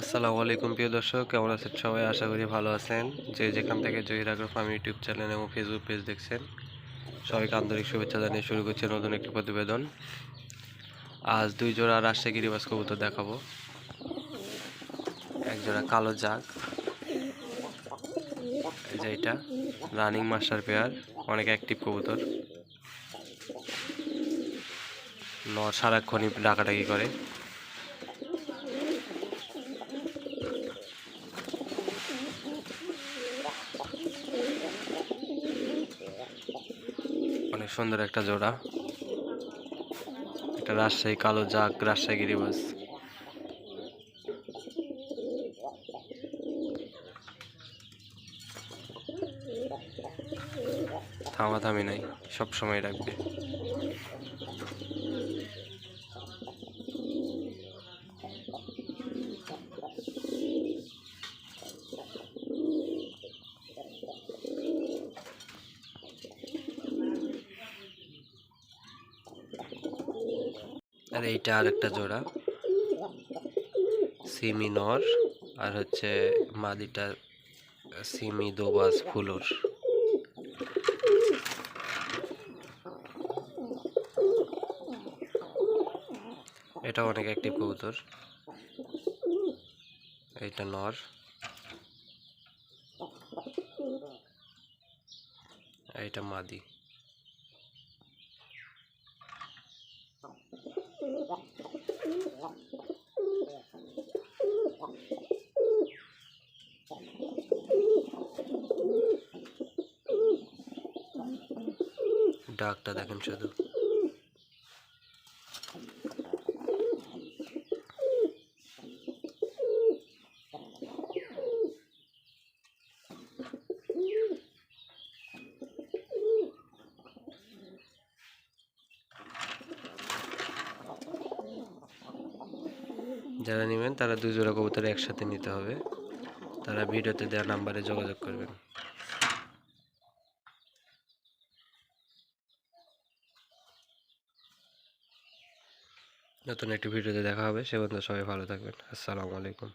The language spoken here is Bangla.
আসসালামু আলাইকুম, প্রিয় দর্শক। কেমন আছেন সবাই? আশা করি ভালো আছেন। যে যেখান থেকে Zahir agro farm YouTube channel এবং ফেসবুক পেজ দেখছেন, সবাইকে আন্তরিক শুভেচ্ছা জানিয়ে শুরু করছি নতুন একটি প্রতিবেদন। আজ দুই জোড়া রাজশাহী গিরিবাস কবুতর দেখাবো। এক জোড়া কালো জাগ। যে এটা, রানিং মাস্টার পেয়ার, অনেক অ্যাক্টিভ কবুতর। নর সারাক্ষণই ডাকাডাকি করে। অনেক সুন্দর একটা জোড়া। এটা রাজশাহী কালো জাগ, রাজশাহী গিরিবাস। থামাথামি নাই সব সময় রাখবে। আর এইটা আর একটা জোড়া। সিমি নর আর হচ্ছে মাদিটা সিমি দোবাস ফুলোর। এটা অনেক অ্যাক্টিভ কবুতর। এইটা নর। এইটা মাদি। ডাকটা দেখেন শুধু। যারা নেবেন, তারা দুজোড়া কবুতর একসাথে নিতে হবে। তারা ভিডিওতে দেওয়া নাম্বারে যোগাযোগ করবেন। নতুন একটি ভিডিওতে দেখা হবে। সে পর্যন্ত সবাই ভালো থাকবেন। আসসালামু আলাইকুম।